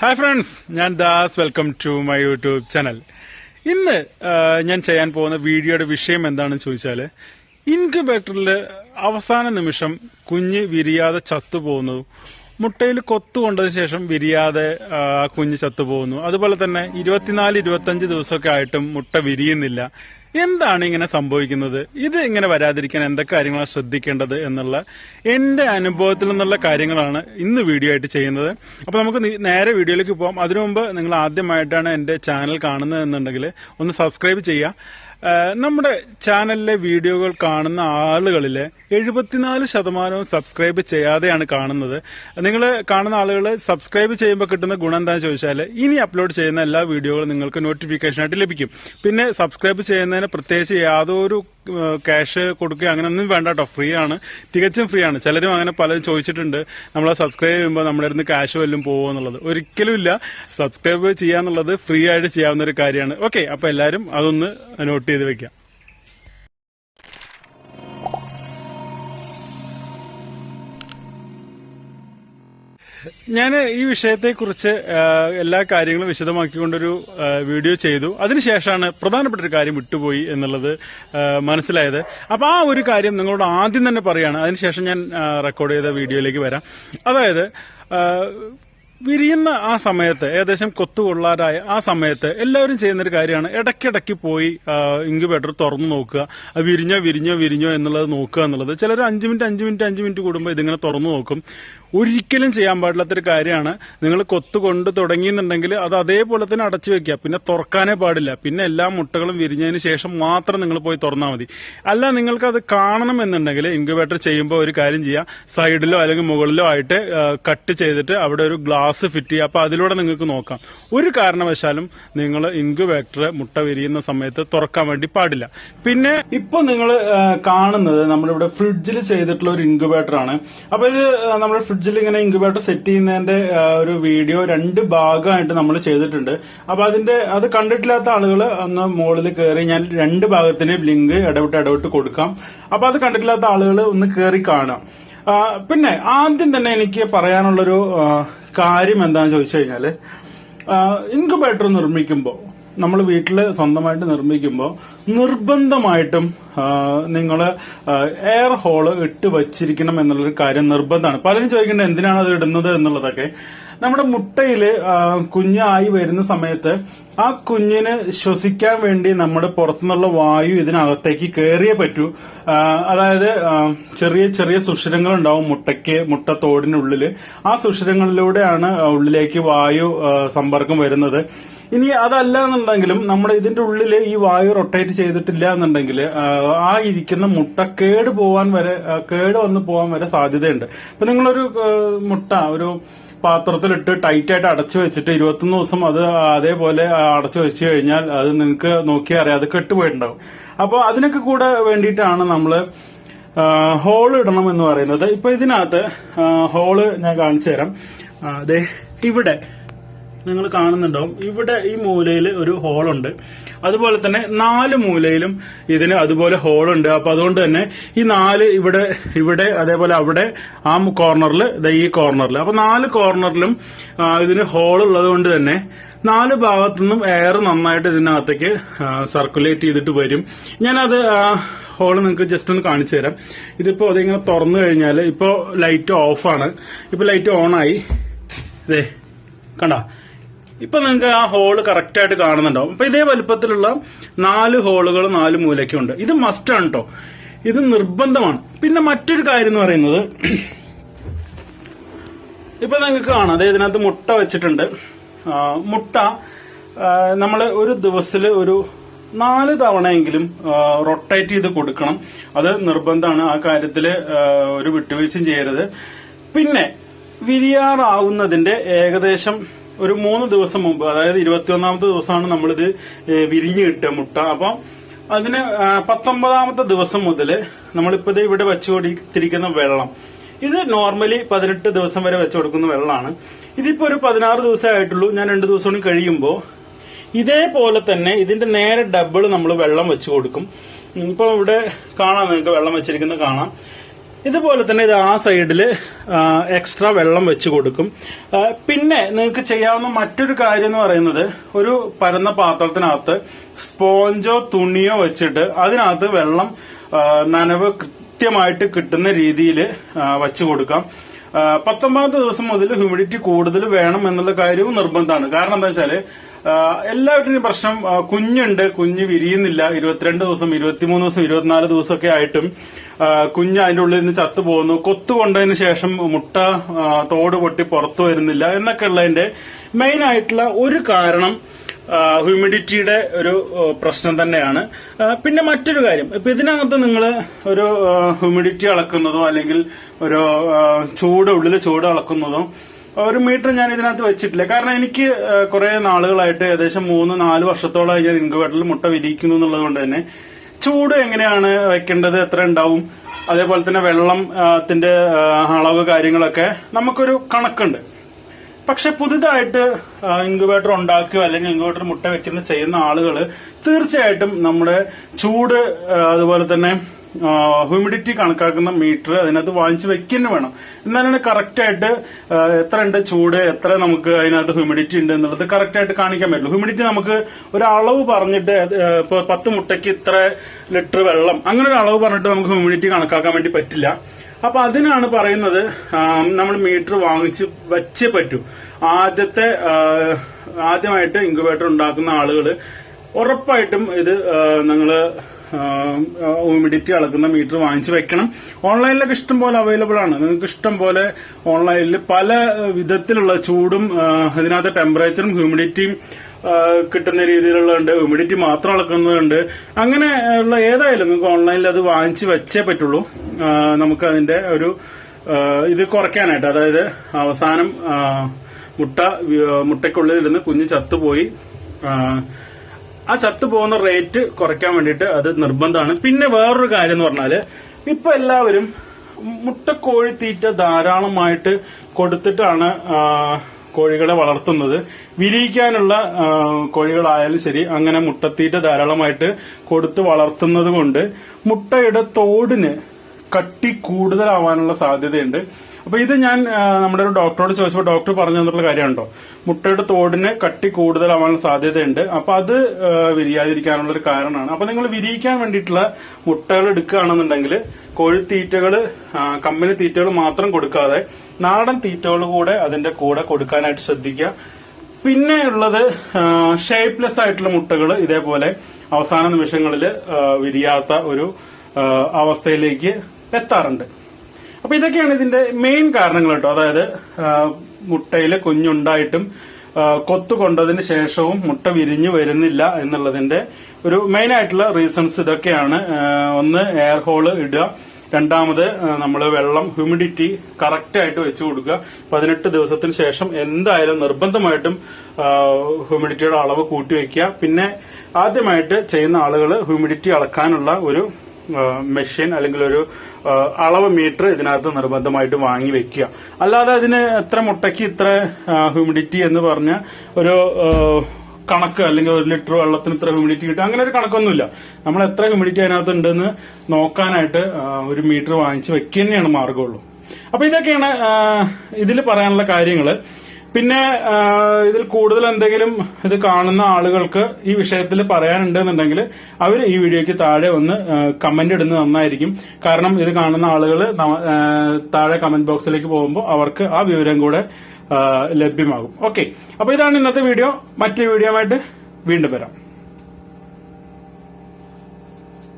Hi friends ഞാൻ Das. Welcome to my YouTube channel ഇന്ന് ഞാൻ ചെയ്യാൻ പോകുന്ന വീഡിയോയുടെ വിഷയം എന്താണെന്ന് ചോദിച്ചാൽ ഇൻക്യുബേറ്ററിൽ അവസാന നിമിഷം കുഞ്ഞ് വിരിയാതെ ചത്തുപോകുന്നു. മുട്ടയിൽ കൊത്തു കൊണ്ടതിന് ശേഷം വിരിയാതെ കുഞ്ഞ് ചത്തുപോകുന്നു. അതുപോലെ തന്നെ ഇരുപത്തിനാല് ഇരുപത്തഞ്ച് ദിവസമൊക്കെ ആയിട്ടും മുട്ട വിരിയുന്നില്ല. എന്താണ് ഇങ്ങനെ സംഭവിക്കുന്നത്? ഇത് ഇങ്ങനെ വരാതിരിക്കാൻ എന്തൊക്കെ കാര്യങ്ങളാണ് ശ്രദ്ധിക്കേണ്ടത് എന്നുള്ള എന്റെ അനുഭവത്തിൽ നിന്നുള്ള കാര്യങ്ങളാണ് ഇന്ന് വീഡിയോ ആയിട്ട് ചെയ്യുന്നത്. അപ്പൊ നമുക്ക് നേരെ വീഡിയോയിലേക്ക് പോകാം അതിനു മുമ്പ് നിങ്ങൾ ആദ്യമായിട്ടാണ് എന്റെ ചാനൽ കാണുന്നത് എന്നുണ്ടെങ്കിൽ ഒന്ന് സബ്സ്ക്രൈബ് ചെയ്യുക. നമ്മുടെ ചാനലിലെ വീഡിയോകൾ കാണുന്ന ആളുകളിൽ എഴുപത്തിനാല് ശതമാനവും സബ്സ്ക്രൈബ് ചെയ്യാതെയാണ് കാണുന്നത്. നിങ്ങൾ കാണുന്ന ആളുകൾ സബ്സ്ക്രൈബ് ചെയ്യുമ്പോൾ കിട്ടുന്ന ഗുണം എന്താണെന്ന് ചോദിച്ചാൽ ഇനി അപ്ലോഡ് ചെയ്യുന്ന എല്ലാ വീഡിയോകളും നിങ്ങൾക്ക് നോട്ടിഫിക്കേഷൻ ആയിട്ട് ലഭിക്കും. പിന്നെ സബ്സ്ക്രൈബ് ചെയ്യുന്നതിന് പ്രത്യേകിച്ച് യാതൊരു ക്യാഷ് കൊടുക്കുക അങ്ങനെയൊന്നും വേണ്ട കേട്ടോ ഫ്രീ ആണ് തികച്ചും ഫ്രീ ആണ് ചിലരും അങ്ങനെ പലരും ചോദിച്ചിട്ടുണ്ട്. നമ്മൾ സബ്സ്ക്രൈബ് ചെയ്യുമ്പോൾ നമ്മുടെ അടുത്ത് ക്യാഷ് വല്ലതും പോകുമോ എന്നുള്ളത്. ഒരിക്കലും ഇല്ല. സബ്സ്ക്രൈബ് ചെയ്യാന്നുള്ളത് ഫ്രീ ആയിട്ട് ചെയ്യാവുന്ന ഒരു കാര്യമാണ്. ഓക്കെ അപ്പൊ എല്ലാവരും അതൊന്ന് നോട്ട് ചെയ്ത് വെക്കാം ഞാൻ ഈ വിഷയത്തെക്കുറിച്ച് കുറിച്ച് എല്ലാ കാര്യങ്ങളും വിശദമാക്കിക്കൊണ്ടൊരു വീഡിയോ ചെയ്തു. അതിനുശേഷമാണ് പ്രധാനപ്പെട്ട ഒരു കാര്യം വിട്ടുപോയി എന്നുള്ളത് മനസ്സിലായത്. അപ്പൊ ആ ഒരു കാര്യം നിങ്ങളോട് ആദ്യം തന്നെ പറയാണ്. അതിനുശേഷം ഞാൻ റെക്കോർഡ് ചെയ്ത വീഡിയോയിലേക്ക് വരാം. അതായത് വിരിയുന്ന ആ സമയത്ത് ഏകദേശം കൊത്തുകൊള്ളാരായ ആ സമയത്ത് എല്ലാവരും ചെയ്യുന്ന ഒരു കാര്യമാണ്. ഇടയ്ക്കിടയ്ക്ക് പോയി ഇൻക്യുബേറ്റർ തുറന്നു നോക്കുക. വിരിഞ്ഞോ വിരിഞ്ഞോ വിരിഞ്ഞോ എന്നുള്ളത് നോക്കുക എന്നുള്ളത്. ചിലർ അഞ്ച് മിനിറ്റ് അഞ്ച് മിനിറ്റ് അഞ്ച് മിനിറ്റ് കൂടുമ്പോൾ ഇതിങ്ങനെ തുറന്നു നോക്കും. ഒരിക്കലും ചെയ്യാൻ പാടില്ലാത്തൊരു കാര്യമാണ്. നിങ്ങൾ കൊത്തു കൊണ്ട് തുടങ്ങിയെന്നുണ്ടെങ്കിൽ അത് അതേപോലെ തന്നെ അടച്ചു വെക്കുക. പിന്നെ തുറക്കാനേ പാടില്ല. പിന്നെ എല്ലാ മുട്ടകളും വിരിഞ്ഞതിന് ശേഷം മാത്രം നിങ്ങൾ പോയി തുറന്നാൽ മതി. അല്ല നിങ്ങൾക്ക് അത് കാണണം എന്നുണ്ടെങ്കിൽ ഇൻക്യുബേറ്റർ ചെയ്യുമ്പോൾ ഒരു കാര്യം ചെയ്യുക സൈഡിലോ അല്ലെങ്കിൽ മുകളിലോ ആയിട്ട് കട്ട് ചെയ്തിട്ട് അവിടെ ഒരു ഗ്ലാസ് ഫിറ്റ് ചെയ്യുക. അപ്പോൾ അതിലൂടെ നിങ്ങൾക്ക് നോക്കാം. ഒരു കാരണവശാലും നിങ്ങൾ ഇൻക്യുബേറ്റർ മുട്ട വിരിയുന്ന സമയത്ത് തുറക്കാൻ വേണ്ടി പാടില്ല. പിന്നെ ഇപ്പൊ നിങ്ങൾ കാണുന്നത് നമ്മളിവിടെ ഫ്രിഡ്ജിൽ ചെയ്തിട്ടുള്ള ഒരു ഇൻക്യുബേറ്റർ ആണ്. അപ്പൊ ഇത് ആ, നമ്മുടെ ഫ്രിഡ്ജിൽ ഇങ്ങനെ ഇൻക്യുബേറ്റർ സെറ്റ് ചെയ്യുന്നതിന്റെ ഒരു വീഡിയോ രണ്ട് ഭാഗമായിട്ട് നമ്മൾ ചെയ്തിട്ടുണ്ട്. അപ്പൊ അതിന്റെ അത് കണ്ടിട്ടില്ലാത്ത ആളുകൾ ഒന്ന് മുകളിൽ കയറി ഞാൻ രണ്ട് ഭാഗത്തിന് ലിങ്ക് ഇടവിട്ട് ഇടവിട്ട് കൊടുക്കാം. അപ്പൊ അത് കണ്ടിട്ടില്ലാത്ത ആളുകൾ ഒന്ന് കയറി കാണാം. പിന്നെ ആദ്യം തന്നെ എനിക്ക് പറയാനുള്ളൊരു കാര്യം എന്താണെന്ന് ചോദിച്ചു കഴിഞ്ഞാൽ ഇൻക്യുബേറ്റർ നിർമ്മിക്കുമ്പോൾ നമ്മൾ വീട്ടിൽ സ്വന്തമായിട്ട് നിർമ്മിക്കുമ്പോൾ നിർബന്ധമായിട്ടും നിങ്ങൾ എയർ ഹോൾ ഇട്ട് വച്ചിരിക്കണം എന്നുള്ളൊരു കാര്യം നിർബന്ധമാണ്. പലരും ചോദിക്കുന്നത് എന്തിനാണ് അത് ഇടുന്നത് എന്നുള്ളതൊക്കെ. നമ്മുടെ മുട്ടയിൽ കുഞ്ഞായി വരുന്ന സമയത്ത് ആ കുഞ്ഞിന് ശ്വസിക്കാൻ വേണ്ടി നമ്മുടെ പുറത്തുനിന്നുള്ള വായു ഇതിനകത്തേക്ക് കയറിയേ പറ്റൂ. അതായത് ചെറിയ ചെറിയ സുഷിരങ്ങൾ ഉണ്ടാവും മുട്ടയ്ക്ക് മുട്ട തോടിനുള്ളിൽ ആ സുഷിരങ്ങളിലൂടെയാണ് ഉള്ളിലേക്ക് വായു സമ്പർക്കം വരുന്നത്. ഇനി അതല്ല എന്നുണ്ടെങ്കിലും നമ്മുടെ ഇതിന്റെ ഉള്ളിൽ ഈ വായു റൊട്ടേറ്റ് ചെയ്തിട്ടില്ല എന്നുണ്ടെങ്കിൽ ആ ഇരിക്കുന്ന മുട്ട കേട് പോവാൻ വരെ കേട് വന്ന് പോവാൻ വരെ സാധ്യതയുണ്ട്. ഇപ്പൊ നിങ്ങളൊരു മുട്ട ഒരു പാത്രത്തിലിട്ട് ടൈറ്റ് ആയിട്ട് അടച്ചു വെച്ചിട്ട് ഇരുപത്തൊന്ന് ദിവസം അത് അതേപോലെ അടച്ചു വെച്ച് കഴിഞ്ഞാൽ അത് നിങ്ങൾക്ക് നോക്കിയാൽ അറിയാം അത് കെട്ടുപോയിട്ടുണ്ടാവും. അപ്പോൾ അതിനൊക്കെ കൂടെ വേണ്ടിയിട്ടാണ് നമ്മൾ ഹോൾ ഇടണം എന്ന് പറയുന്നത്. ഇപ്പൊ ഇതിനകത്ത് ഹോൾ ഞാൻ കാണിച്ചു തരാം. അതെ ഇവിടെ നിങ്ങൾ കാണുന്നുണ്ടാവും. ഇവിടെ ഈ മൂലയിൽ ഒരു ഹോളുണ്ട്. അതുപോലെ തന്നെ നാല് മൂലയിലും ഇതിന് അതുപോലെ ഹോളുണ്ട്. അപ്പൊ അതുകൊണ്ട് തന്നെ ഈ നാല് ഇവിടെ ഇവിടെ അതേപോലെ അവിടെ ആ കോർണറിൽ ഈ കോർണറിൽ അപ്പൊ നാല് കോർണറിലും ഇതിന് ഹോൾ ഉള്ളത് കൊണ്ട് തന്നെ നാല് ഭാഗത്തുനിന്നും എയർ നന്നായിട്ട് ഇതിനകത്തേക്ക് സർക്കുലേറ്റ് ചെയ്തിട്ട് വരും. ഞാനത് ഹോൾ നിങ്ങൾക്ക് ജസ്റ്റ് ഒന്ന് കാണിച്ചു തരാം. ഇതിപ്പോ അതിങ്ങനെ തുറന്നു കഴിഞ്ഞാൽ ഇപ്പോ ലൈറ്റ് ഓഫാണ് ഇപ്പൊ ലൈറ്റ് ഓൺ ആയി. ഇതേ കണ്ട? ഇപ്പൊ നിങ്ങൾക്ക് ആ ഹോൾ കറക്റ്റ് ആയിട്ട് കാണുന്നുണ്ടാവും. അപ്പൊ ഇതേ വലുപ്പത്തിലുള്ള നാല് ഹോളുകൾ നാല് മൂലയ്ക്കും ഉണ്ട്. ഇത് മസ്റ്റ് ആണ് കേട്ടോ ഇത് നിർബന്ധമാണ്. പിന്നെ മറ്റൊരു കാര്യം എന്ന് പറയുന്നത് ഇപ്പൊ നിങ്ങൾക്ക് കാണാം. അതായത് ഇതിനകത്ത് മുട്ട വെച്ചിട്ടുണ്ട്. മുട്ട നമ്മൾ ഒരു ദിവസത്തിൽ ഒരു നാല് തവണയെങ്കിലും റൊട്ടേറ്റ് ചെയ്ത് കൊടുക്കണം. അത് നിർബന്ധമാണ്. ആ കാര്യത്തിൽ ഒരു വിട്ടുവീഴ്ചയും ചെയ്യരുത്. പിന്നെ വിരിയാറാവുന്നതിന്റെ ഏകദേശം ഒരു മൂന്ന് ദിവസം മുമ്പ് അതായത് ഇരുപത്തിയൊന്നാമത്തെ ദിവസമാണ് നമ്മളിത് വിരിഞ്ഞു കിട്ടുക മുട്ട. അപ്പം അതിന് പത്തൊമ്പതാമത്തെ ദിവസം മുതൽ നമ്മളിപ്പോ ഇവിടെ വെച്ചുകൊണ്ടിരിക്കുന്ന വെള്ളം. ഇത് നോർമലി പതിനെട്ട് ദിവസം വരെ വെച്ചു കൊടുക്കുന്ന വെള്ളമാണ്. ഇതിപ്പോ ഒരു പതിനാറ് ദിവസമേ ആയിട്ടുള്ളൂ. ഞാൻ രണ്ടു ദിവസം കൂടി കഴിയുമ്പോൾ ഇതേപോലെ തന്നെ ഇതിന്റെ നേരെ ഡബിൾ നമ്മൾ വെള്ളം വെച്ച് കൊടുക്കും. ഇപ്പൊ ഇവിടെ കാണാം നിങ്ങൾക്ക് വെള്ളം വെച്ചിരിക്കുന്നത് കാണാം. ഇതുപോലെ തന്നെ ഇത് ആ സൈഡിൽ എക്സ്ട്രാ വെള്ളം വെച്ച് കൊടുക്കും. പിന്നെ നിങ്ങൾക്ക് ചെയ്യാവുന്ന മറ്റൊരു കാര്യം എന്ന് പറയുന്നത് ഒരു പരന്ന പാത്രത്തിനകത്ത് സ്പോഞ്ചോ തുണിയോ വെച്ചിട്ട് അതിനകത്ത് വെള്ളം നനവ് കൃത്യമായിട്ട് കിട്ടുന്ന രീതിയിൽ വച്ചു കൊടുക്കാം. പത്തൊമ്പതാമത്തെ ദിവസം മുതൽ ഹ്യൂമിഡിറ്റി കൂടുതൽ വേണം എന്നുള്ള കാര്യവും നിർബന്ധമാണ്. കാരണം എന്താ വെച്ചാൽ എല്ലാവരുടെയും പ്രശ്നം കുഞ്ഞുണ്ട് കുഞ്ഞ് വിരിയുന്നില്ല. ഇരുപത്തിരണ്ട് ദിവസം ഇരുപത്തിമൂന്ന് ദിവസം ഇരുപത്തിനാല് ദിവസമൊക്കെ ആയിട്ടും കുഞ്ഞ് അതിന്റെ ഉള്ളിൽ നിന്ന് ചത്തു പോകുന്നു. കൊത്തു കൊണ്ടതിന് ശേഷം മുട്ട തോട് പൊട്ടി പുറത്തു വരുന്നില്ല എന്നൊക്കെ ഉള്ളതിന്റെ മെയിൻ ആയിട്ടുള്ള ഒരു കാരണം ഹ്യൂമിഡിറ്റിയുടെ ഒരു പ്രശ്നം തന്നെയാണ്. പിന്നെ മറ്റൊരു കാര്യം. ഇപ്പൊ ഇതിനകത്ത് നിങ്ങൾ ഒരു ഹ്യൂമിഡിറ്റി അളക്കുന്നതോ അല്ലെങ്കിൽ ഒരു ചൂട് ഉള്ളിൽ ചൂട് അളക്കുന്നതോ ഒരു മീറ്റർ ഞാൻ ഇതിനകത്ത് വെച്ചിട്ടില്ല. കാരണം എനിക്ക് കുറെ നാളുകളായിട്ട് ഏകദേശം മൂന്ന് നാല് വർഷത്തോളമായി ഞാൻ ഇൻക്യുബേറ്ററിൽ മുട്ട വിരിയിക്കുന്നു എന്നുള്ളത് കൊണ്ട് തന്നെ ചൂട് എങ്ങനെയാണ് വെക്കേണ്ടത്? എത്ര ഉണ്ടാവും? അതേപോലെ തന്നെ വെള്ളത്തിന്റെ അളവ് കാര്യങ്ങളൊക്കെ നമുക്കൊരു കണക്കുണ്ട്. പക്ഷെ പുതുതായിട്ട് ഇൻക്യുബേറ്റർ ഉണ്ടാക്കുക അല്ലെങ്കിൽ ഇൻക്യുബേറ്റർ മുട്ട വെക്കുന്ന ചെയ്യുന്ന ആളുകൾ തീർച്ചയായിട്ടും നമ്മുടെ ചൂട് അതുപോലെ തന്നെ ഹ്യൂമിഡിറ്റി കണക്കാക്കുന്ന മീറ്റർ അതിനകത്ത് വാങ്ങിച്ച് വെക്കുന്നു വേണം. എന്നാലാണ് കറക്റ്റ് ആയിട്ട് എത്ര ഉണ്ട് ചൂട് എത്ര നമുക്ക് അതിനകത്ത് ഹ്യൂമിഡിറ്റി ഉണ്ട് എന്നുള്ളത് കറക്റ്റ് ആയിട്ട് കാണിക്കാൻ പറ്റുള്ളൂ. ഹ്യൂമിഡിറ്റി നമുക്ക് ഒരു അളവ് പറഞ്ഞിട്ട് ഇപ്പോൾ ഇപ്പൊ പത്ത് മുട്ടയ്ക്ക് ഇത്ര ലിറ്റർ വെള്ളം അങ്ങനെ ഒരു അളവ് പറഞ്ഞിട്ട് നമുക്ക് ഹ്യൂമിഡിറ്റി കണക്കാക്കാൻ വേണ്ടി പറ്റില്ല. അപ്പൊ അതിനാണ് പറയുന്നത് നമ്മൾ മീറ്റർ വാങ്ങിച്ച് വെച്ചേ പറ്റൂ. ആദ്യത്തെ ആദ്യമായിട്ട് ഇൻക്യുബേറ്റർ ഉണ്ടാക്കുന്ന ആളുകൾ ഉറപ്പായിട്ടും ഇത് നിങ്ങൾ ഹ്യൂമിഡിറ്റി അളക്കുന്ന മീറ്റർ വാങ്ങിച്ചു വെക്കണം. ഓൺലൈനിലൊക്കെ ഇഷ്ടം പോലെ അവൈലബിൾ ആണ്. നിങ്ങൾക്ക് ഇഷ്ടം പോലെ ഓൺലൈനിൽ പല വിധത്തിലുള്ള ചൂടും അതിനകത്ത് ടെമ്പറേച്ചറും ഹ്യൂമിഡിറ്റിയും കിട്ടുന്ന രീതിയിലുള്ളതുണ്ട്. ഹ്യൂമിഡിറ്റി മാത്രം അളക്കുന്നതുണ്ട്. അങ്ങനെ ഉള്ള ഏതായാലും നിങ്ങൾക്ക് ഓൺലൈനിൽ അത് വാങ്ങിച്ച് വെച്ചേ പറ്റുള്ളൂ. നമുക്ക് അതിന്റെ ഒരു ഇത് കുറയ്ക്കാനായിട്ട്. അതായത് അവസാനം മുട്ട മുട്ടയ്ക്കുള്ളിൽ ഇരുന്ന് കുഞ്ഞ് ചത്തുപോയി. ആ, ചത്തുപോകുന്ന പോകുന്ന റേറ്റ് കുറയ്ക്കാൻ വേണ്ടിയിട്ട് അത് നിർബന്ധമാണ്. പിന്നെ വേറൊരു കാര്യം എന്ന് പറഞ്ഞാൽ ഇപ്പൊ എല്ലാവരും മുട്ടക്കോഴി തീറ്റ ധാരാളമായിട്ട് കൊടുത്തിട്ടാണ് കോഴികളെ വളർത്തുന്നത്. വിരിയിക്കാനുള്ള കോഴികളായാലും ശരി അങ്ങനെ മുട്ടത്തീറ്റ ധാരാളമായിട്ട് കൊടുത്ത് വളർത്തുന്നത് കൊണ്ട് മുട്ടയുടെ തോടിന് കട്ടി കൂടുതലാവാനുള്ള സാധ്യതയുണ്ട്. അപ്പൊ ഇത് ഞാൻ നമ്മുടെ ഒരു ഡോക്ടറോട് ചോദിച്ചപ്പോൾ ഡോക്ടർ പറഞ്ഞു തന്നിട്ടുള്ള കാര്യമുണ്ടോ മുട്ടയുടെ തോടിന് കട്ടി കൂടുതലാവാനുള്ള സാധ്യതയുണ്ട്. അപ്പൊ അത് വിരിയാതിരിക്കാനുള്ള ഒരു കാരണമാണ്. അപ്പൊ നിങ്ങൾ വിരിയിക്കാൻ വേണ്ടിയിട്ടുള്ള മുട്ടകൾ എടുക്കുകയാണെന്നുണ്ടെങ്കിൽ കോഴിത്തീറ്റകൾ കമ്പനി തീറ്റകൾ മാത്രം കൊടുക്കാതെ നാടൻ തീറ്റകൾ കൂടെ അതിന്റെ കൂടെ കൊടുക്കാനായിട്ട് ശ്രദ്ധിക്കുക. പിന്നെ ഉള്ളത് ഷേപ്പ്ലെസ് ആയിട്ടുള്ള മുട്ടകൾ ഇതേപോലെ അവസാന നിമിഷങ്ങളിൽ വിരിയാത്ത ഒരു അവസ്ഥയിലേക്ക് എത്താറുണ്ട്. അപ്പൊ ഇതൊക്കെയാണ് ഇതിന്റെ മെയിൻ കാരണങ്ങൾ കേട്ടോ. അതായത് മുട്ടയിൽ കുഞ്ഞുണ്ടായിട്ടും കൊത്തു കൊണ്ടതിന് ശേഷവും മുട്ട വിരിഞ്ഞു വരുന്നില്ല എന്നുള്ളതിന്റെ ഒരു മെയിൻ ആയിട്ടുള്ള റീസൺസ് ഇതൊക്കെയാണ്. ഒന്ന് എയർ ഹോൾ ഇടുക. രണ്ടാമത് നമ്മൾ വെള്ളം ഹ്യൂമിഡിറ്റി കറക്റ്റ് ആയിട്ട് വെച്ച് കൊടുക്കുക. പതിനെട്ട് ദിവസത്തിന് ശേഷം എന്തായാലും നിർബന്ധമായിട്ടും ഹ്യൂമിഡിറ്റിയുടെ അളവ് കൂട്ടി വെക്കുക. പിന്നെ ആദ്യമായിട്ട് ചെയ്യുന്ന ആളുകൾ ഹ്യൂമിഡിറ്റി അളക്കാനുള്ള ഒരു മെഷീൻ അല്ലെങ്കിൽ ഒരു അളവ് മീറ്റർ ഇതിനകത്ത് നിർബന്ധമായിട്ട് വാങ്ങി വെക്കുക. അല്ലാതെ അതിന് എത്ര മുട്ടയ്ക്ക് ഇത്ര ഹ്യൂമിഡിറ്റി എന്ന് പറഞ്ഞ ഒരു കണക്ക് അല്ലെങ്കിൽ ഒരു ലിറ്റർ വെള്ളത്തിന് ഇത്ര ഹ്യൂമിഡിറ്റി കിട്ടും. അങ്ങനെ ഒരു കണക്കൊന്നുമില്ല. നമ്മൾ എത്ര ഹ്യൂമിഡിറ്റി അതിനകത്ത് ഉണ്ടെന്ന് നോക്കാനായിട്ട് ഒരു മീറ്റർ വാങ്ങിച്ച് വെക്കുക തന്നെയാണ് മാർഗമുള്ളൂ അപ്പൊ ഇതൊക്കെയാണ് ഇതിൽ പറയാനുള്ള കാര്യങ്ങൾ. പിന്നെ ഇതിൽ കൂടുതൽ എന്തെങ്കിലും ഇത് കാണുന്ന ആളുകൾക്ക് ഈ വിഷയത്തിൽ പറയാനുണ്ടെന്നുണ്ടെങ്കിൽ അവർ ഈ വീഡിയോയ്ക്ക് താഴെ ഒന്ന് കമന്റ് ഇടുന്നത് നന്നായിരിക്കും. കാരണം ഇത് കാണുന്ന ആളുകൾ താഴെ കമന്റ് ബോക്സിലേക്ക് പോകുമ്പോൾ അവർക്ക് ആ വിവരം കൂടെ ലഭ്യമാകും. ഓക്കെ അപ്പൊ ഇതാണ് ഇന്നത്തെ വീഡിയോ. മറ്റൊരു വീഡിയോ ആയിട്ട് വീണ്ടും വരാം.